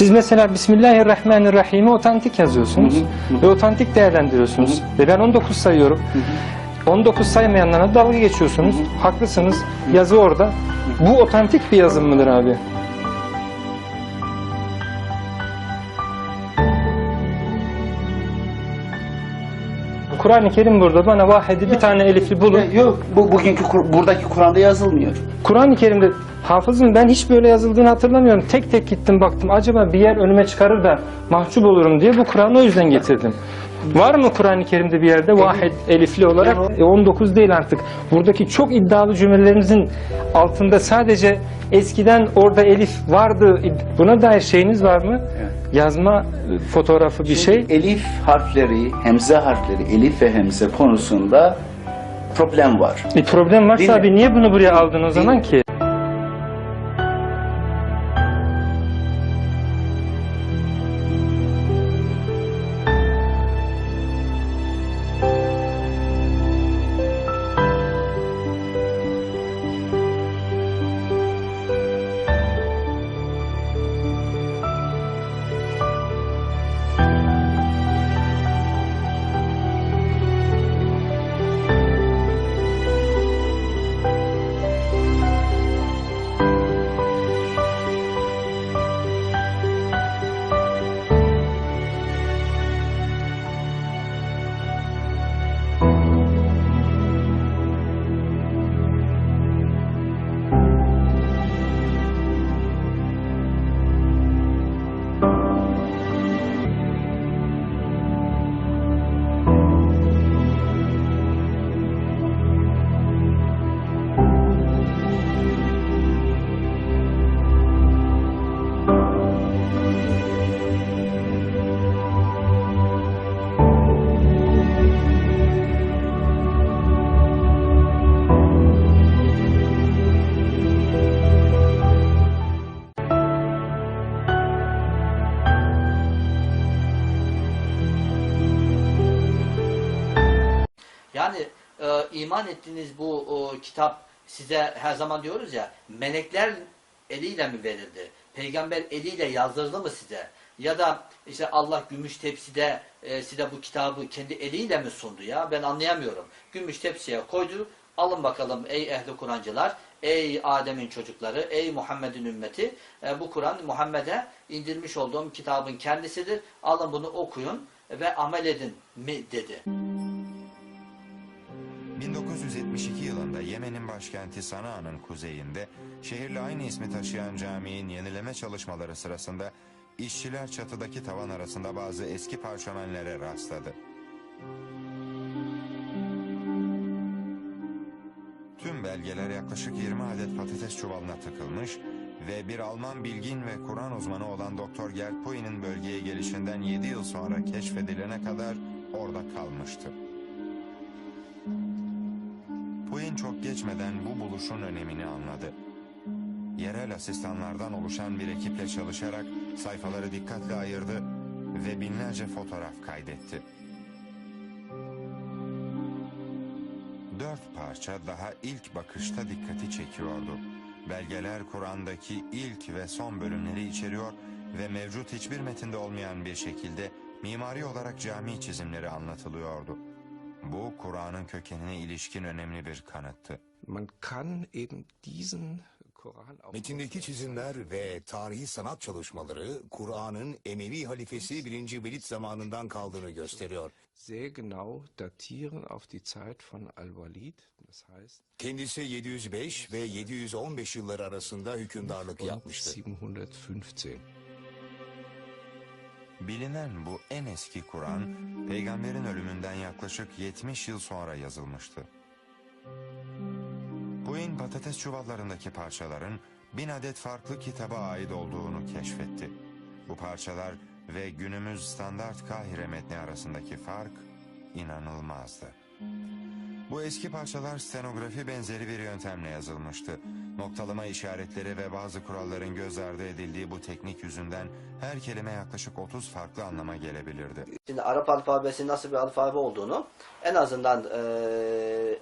Siz mesela Bismillahirrahmanirrahim'i otantik yazıyorsunuz ve otantik değerlendiriyorsunuz. Ve ben 19 sayıyorum. 19 saymayanlara dalga geçiyorsunuz. Haklısınız. Yazı orada. Bu otantik bir yazım mıdır abi? Kur'an-ı Kerim burada bana vahidi bir tane elifli bulun. Yok, bu bugünkü Kur- buradaki Kur'an'da yazılmıyor. Kur'an-ı Kerim'de hafızım ben hiç böyle yazıldığını hatırlamıyorum. Tek tek gittim baktım acaba bir yer önüme çıkarır da mahcup olurum diye bu Kur'an'ı o yüzden getirdim. Var mı Kur'an-ı Kerim'de bir yerde vahid elifli olarak? E, 19 değil artık. Buradaki çok iddialı cümlelerinizin altında sadece eskiden orada elif vardı. Buna dair şeyiniz var mı? Yazma e, fotoğrafı bir şey. Elif harfleri, hemze harfleri, elif ve hemze konusunda problem var. Bir problem varsa Dinle. abi niye bunu buraya aldın o zaman ki? İman ettiğiniz bu o, kitap size her zaman diyoruz ya melekler eliyle mi verildi? Peygamber eliyle yazdırdı mı size? Ya da işte Allah gümüş tepside e, size bu kitabı kendi eliyle mi sundu ya? Ben anlayamıyorum. Gümüş tepsiye koydu. Alın bakalım ey ehli Kur'ancılar, ey Adem'in çocukları, ey Muhammed'in ümmeti. E, bu Kur'an Muhammed'e indirmiş olduğum kitabın kendisidir. Alın bunu okuyun ve amel edin mi dedi. 1972 yılında Yemen'in başkenti Sana'nın kuzeyinde şehirle aynı ismi taşıyan caminin yenileme çalışmaları sırasında işçiler çatıdaki tavan arasında bazı eski parşömenlere rastladı. Tüm belgeler yaklaşık 20 adet patates çuvalına tıkılmış ve bir Alman bilgin ve Kur'an uzmanı olan Doktor Gerd Poy'nin bölgeye gelişinden 7 yıl sonra keşfedilene kadar orada kalmıştı. Puyin çok geçmeden bu buluşun önemini anladı. Yerel asistanlardan oluşan bir ekiple çalışarak sayfaları dikkatle ayırdı ve binlerce fotoğraf kaydetti. Dört parça daha ilk bakışta dikkati çekiyordu. Belgeler Kur'an'daki ilk ve son bölümleri içeriyor ve mevcut hiçbir metinde olmayan bir şekilde mimari olarak cami çizimleri anlatılıyordu. Bu Kur'an'ın kökenine ilişkin önemli bir kanıttı. Man kann eben diesen Koran auch Metindeki çizimler ve tarihi sanat çalışmaları Kur'an'ın Emevi halifesi 1. Velid zamanından kaldığını gösteriyor. sehr genau datieren auf die Zeit von Al-Walid. Das heißt, Kendisi 705 ve 715 yılları arasında hükümdarlık yapmıştı. 715. Bilinen bu en eski Kur'an, peygamberin ölümünden yaklaşık 70 yıl sonra yazılmıştı. Puyin patates çuvallarındaki parçaların bin adet farklı kitaba ait olduğunu keşfetti. Bu parçalar ve günümüz standart Kahire metni arasındaki fark inanılmazdı. Bu eski parçalar stenografi benzeri bir yöntemle yazılmıştı. Noktalama işaretleri ve bazı kuralların göz ardı edildiği bu teknik yüzünden her kelime yaklaşık 30 farklı anlama gelebilirdi. Şimdi Arap alfabesinin nasıl bir alfabe olduğunu en azından e,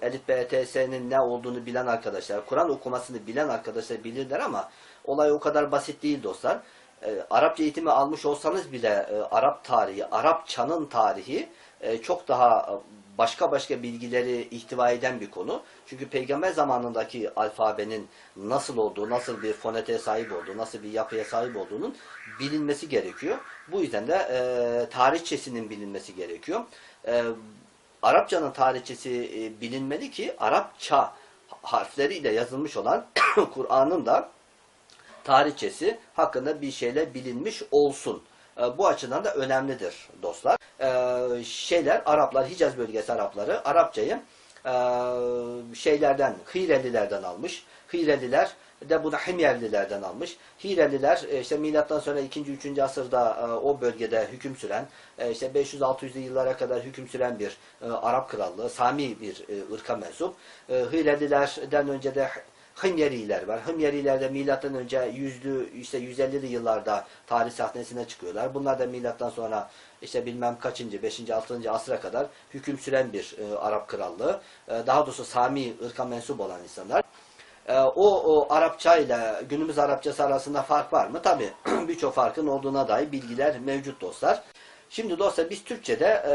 Elif B, T, S'nin ne olduğunu bilen arkadaşlar, Kur'an okumasını bilen arkadaşlar bilirler ama olay o kadar basit değil dostlar. e, Arapça eğitimi almış olsanız bile e, Arap tarihi, Arapçanın tarihi e, çok daha e, başka başka bilgileri ihtiva eden bir konu. Çünkü peygamber zamanındaki alfabenin nasıl olduğu, nasıl bir fonete sahip olduğu, nasıl bir yapıya sahip olduğunun bilinmesi gerekiyor. Bu yüzden de e, tarihçesinin bilinmesi gerekiyor. E, Arapçanın tarihçesi e, bilinmeli ki Arapça harfleriyle yazılmış olan Kur'an'ın da tarihçesi hakkında bir şeyler bilinmiş olsun. E, Bu açıdan da önemlidir dostlar. E, Şeyler, Araplar, Hicaz bölgesi Arapları Arapçayı e, şeylerden, Hirelilerden almış. Hireliler de bunu Himyerlilerden almış. Hireliler işte milattan sonra 2. 3. asırda o bölgede hüküm süren, işte 500-600'lü yıllara kadar hüküm süren bir Arap krallığı, Sami bir ırka mensup. Hirelilerden önce de Himyeriler var. Himyeriler de milattan önce yüzlü işte 150'li yıllarda tarih sahnesine çıkıyorlar. Bunlar da milattan sonra işte bilmem kaçıncı, 5. 6. asra kadar hüküm süren bir e, Arap krallığı. E, daha doğrusu Sami ırka mensup olan insanlar. E, o, o Arapça ile günümüz Arapçası arasında fark var mı? Tabii birçok farkın olduğuna dair bilgiler mevcut dostlar. Şimdi dostlar biz Türkçe'de e,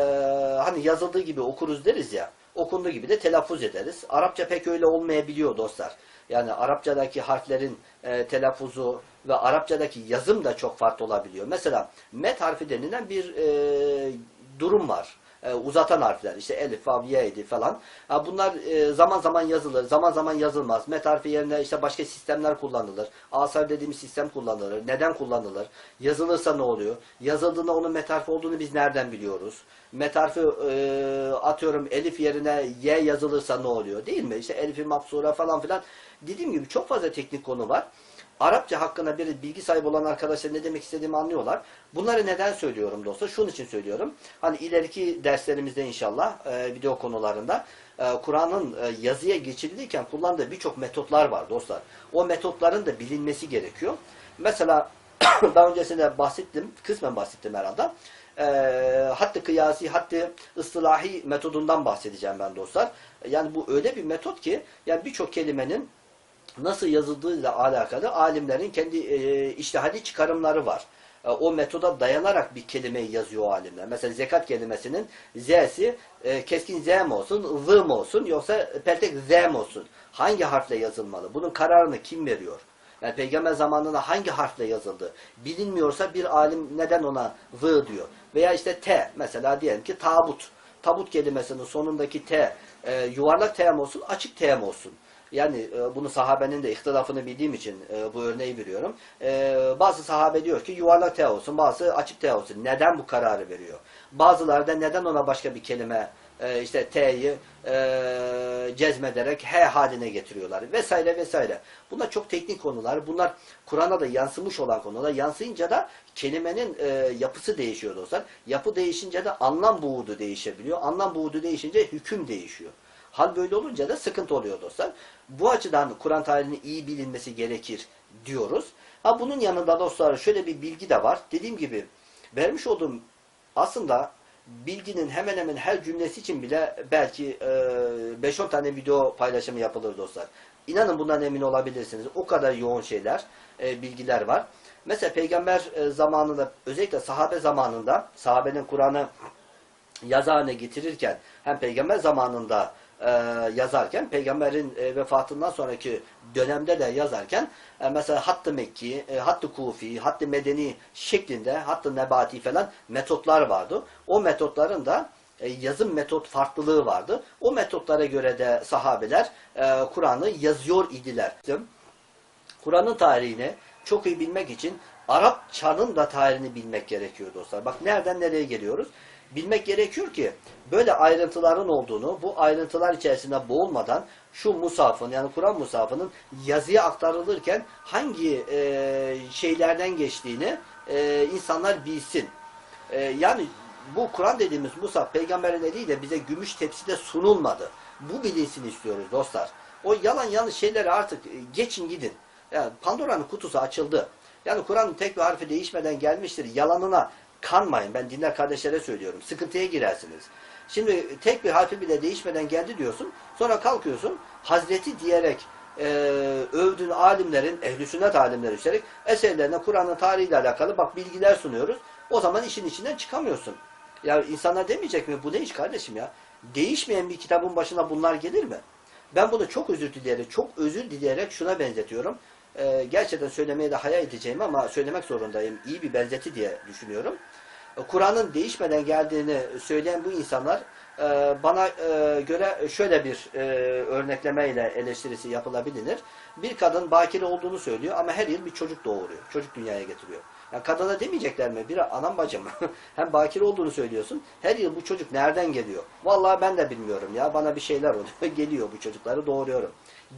hani yazıldığı gibi okuruz deriz ya, okunduğu gibi de telaffuz ederiz. Arapça pek öyle olmayabiliyor dostlar. Yani Arapçadaki harflerin e, telaffuzu ve Arapçadaki yazım da çok farklı olabiliyor. Mesela met harfi denilen bir e, durum var. E, uzatan harfler işte elif, vav, ye'ydi falan. Bunlar e, zaman zaman yazılır, zaman zaman yazılmaz. Met harfi yerine işte başka sistemler kullanılır. Asar dediğimiz sistem kullanılır. Neden kullanılır? Yazılırsa ne oluyor? Yazıldığında onun met harfi olduğunu biz nereden biliyoruz? Met harfi e, atıyorum elif yerine y yazılırsa ne oluyor? Değil mi? İşte elifi mapsura falan filan. Dediğim gibi çok fazla teknik konu var. Arapça hakkında bir bilgi sahibi olan arkadaşlar ne demek istediğimi anlıyorlar. Bunları neden söylüyorum dostlar? Şunun için söylüyorum. Hani ileriki derslerimizde inşallah e, video konularında e, Kur'an'ın e, yazıya geçirilirken kullandığı birçok metotlar var dostlar. O metotların da bilinmesi gerekiyor. Mesela daha öncesinde bahsettim, kısmen bahsettim herhalde. E, hattı kıyasi, hattı ıstılahi metodundan bahsedeceğim ben dostlar. Yani bu öyle bir metot ki yani birçok kelimenin nasıl yazıldığıyla alakalı alimlerin kendi e, iştihadi çıkarımları var. E, o metoda dayanarak bir kelimeyi yazıyor alimler. Mesela zekat kelimesinin z'si e, keskin z mi olsun, z mı olsun yoksa peltek z mi olsun? Hangi harfle yazılmalı? Bunun kararını kim veriyor? Yani peygamber zamanında hangi harfle yazıldı? Bilinmiyorsa bir alim neden ona z diyor? Veya işte t mesela diyelim ki tabut. Tabut kelimesinin sonundaki t e, yuvarlak t mi olsun, açık t mi olsun? Yani e, bunu sahabenin de ihtilafını bildiğim için e, bu örneği veriyorum. E, bazı sahabe diyor ki yuvarlak T olsun, bazı açık T olsun. Neden bu kararı veriyor? Bazıları da neden ona başka bir kelime e, işte T'yi e, cezmederek H haline getiriyorlar vesaire vesaire. Bunlar çok teknik konular. Bunlar Kur'an'a da yansımış olan konular. Yansıyınca da kelimenin e, yapısı değişiyor dostlar. Yapı değişince de anlam buğdu değişebiliyor. Anlam buğdu değişince hüküm değişiyor. Hal böyle olunca da sıkıntı oluyor dostlar. Bu açıdan Kur'an tarihinin iyi bilinmesi gerekir diyoruz. Ha bunun yanında dostlar şöyle bir bilgi de var. Dediğim gibi vermiş olduğum aslında bilginin hemen hemen her cümlesi için bile belki e, 5-10 tane video paylaşımı yapılır dostlar. İnanın bundan emin olabilirsiniz. O kadar yoğun şeyler, e, bilgiler var. Mesela peygamber e, zamanında özellikle sahabe zamanında sahabenin Kur'an'ı yazı getirirken hem peygamber zamanında e, yazarken peygamberin e, vefatından sonraki dönemde de yazarken e, mesela Hattı Mekki, e, Hattı Kufi, Hattı Medeni şeklinde Hattı Nebati falan metotlar vardı. O metotların da e, yazım metot farklılığı vardı. O metotlara göre de sahabeler e, Kur'an'ı yazıyor idiler. Kur'an'ın tarihini çok iyi bilmek için Arapçanın da tarihini bilmek gerekiyor dostlar. Bak nereden nereye geliyoruz? Bilmek gerekiyor ki böyle ayrıntıların olduğunu, bu ayrıntılar içerisinde boğulmadan şu musafın yani Kur'an musafının yazıya aktarılırken hangi e, şeylerden geçtiğini e, insanlar bilsin. E, yani bu Kur'an dediğimiz musaf peygamberin eliyle bize gümüş tepside sunulmadı. Bu bilinsin istiyoruz dostlar. O yalan yanlış şeyleri artık e, geçin gidin. Yani Pandora'nın kutusu açıldı. Yani Kur'an'ın tek bir harfi değişmeden gelmiştir. Yalanına kanmayın. Ben dinler kardeşlere söylüyorum. Sıkıntıya girersiniz. Şimdi tek bir harfi bile değişmeden geldi diyorsun. Sonra kalkıyorsun Hazreti diyerek e, övdüğün alimlerin, ehl-i sünnet alimleri üstelik eserlerine Kur'an'ın tarihiyle alakalı bak bilgiler sunuyoruz. O zaman işin içinden çıkamıyorsun. Ya insanlar demeyecek mi bu ne iş kardeşim ya? Değişmeyen bir kitabın başına bunlar gelir mi? Ben bunu çok özür dileyerek, çok özür dileyerek şuna benzetiyorum. Ee, gerçekten söylemeye de hayal edeceğim ama söylemek zorundayım. İyi bir benzeti diye düşünüyorum. Ee, Kur'an'ın değişmeden geldiğini söyleyen bu insanlar e, bana e, göre şöyle bir e, örneklemeyle eleştirisi yapılabilir. Bir kadın bakire olduğunu söylüyor ama her yıl bir çocuk doğuruyor. Çocuk dünyaya getiriyor. Ya kadına demeyecekler mi? Bir anam bacım hem bakire olduğunu söylüyorsun. Her yıl bu çocuk nereden geliyor? Vallahi ben de bilmiyorum ya. Bana bir şeyler oluyor. Geliyor bu çocukları doğuruyorum.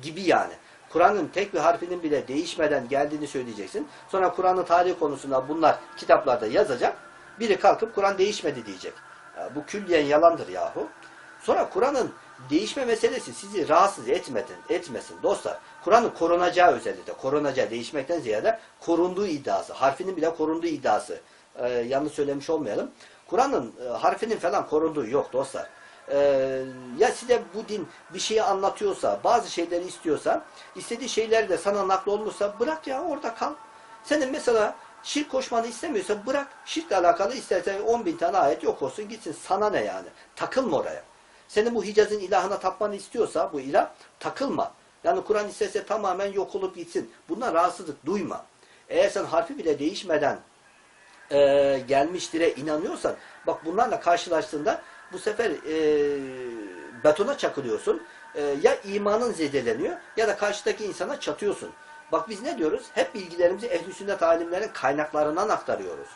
Gibi yani. Kur'an'ın tek bir harfinin bile değişmeden geldiğini söyleyeceksin. Sonra Kur'an'ın tarihi konusunda bunlar kitaplarda yazacak. Biri kalkıp Kur'an değişmedi diyecek. Bu külliyen yalandır yahu. Sonra Kur'an'ın değişme meselesi sizi rahatsız etmedin, etmesin dostlar. Kur'an'ın korunacağı özellikle, korunacağı değişmekten ziyade korunduğu iddiası, harfinin bile korunduğu iddiası. Ee, yanlış söylemiş olmayalım. Kur'an'ın e, harfinin falan korunduğu yok dostlar. Ee, ya size bu din bir şeyi anlatıyorsa, bazı şeyleri istiyorsa, istediği şeyler de sana nakl olmuşsa bırak ya orada kal. Senin mesela şirk koşmanı istemiyorsa bırak. Şirkle alakalı istersen 10 bin tane ayet yok olsun gitsin. Sana ne yani? Takılma oraya. Senin bu Hicaz'ın ilahına tapmanı istiyorsa bu ilah takılma. Yani Kur'an isterse tamamen yok olup gitsin. Bundan rahatsızlık duyma. Eğer sen harfi bile değişmeden e, gelmiştire inanıyorsan bak bunlarla karşılaştığında bu sefer e, betona çakılıyorsun. E, ya imanın zedeleniyor ya da karşıdaki insana çatıyorsun. Bak biz ne diyoruz? Hep bilgilerimizi ehl-i sünnet alimlerin kaynaklarından aktarıyoruz.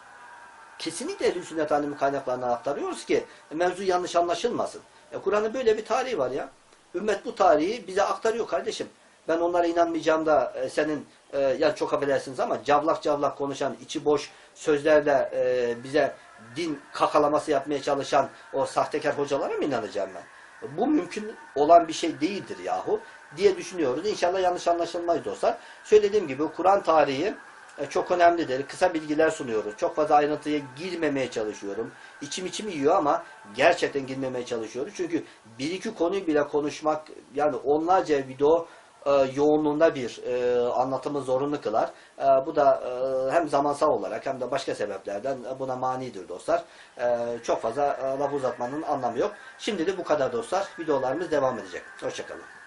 Kesinlikle ehl-i sünnet alimi kaynaklarından aktarıyoruz ki mevzu yanlış anlaşılmasın. E, Kur'an'ın böyle bir tarihi var ya. Ümmet bu tarihi bize aktarıyor kardeşim. Ben onlara inanmayacağım da e, senin e, ya çok affedersiniz ama cavlak cavlak konuşan, içi boş sözlerle e, bize din kakalaması yapmaya çalışan o sahtekar hocalara mı inanacağım ben? Bu mümkün olan bir şey değildir yahu diye düşünüyoruz. İnşallah yanlış anlaşılmaz dostlar. Söylediğim gibi Kur'an tarihi e, çok önemlidir. Kısa bilgiler sunuyoruz. Çok fazla ayrıntıya girmemeye çalışıyorum. İçim içimi yiyor ama gerçekten girmemeye çalışıyoruz. Çünkü bir iki konuyu bile konuşmak yani onlarca video e, yoğunluğunda bir e, anlatımı zorunlu kılar. E, bu da e, hem zamansal olarak hem de başka sebeplerden buna manidir dostlar. Çok fazla laf uzatmanın anlamı yok. Şimdi de bu kadar dostlar. Videolarımız devam edecek. Hoşçakalın.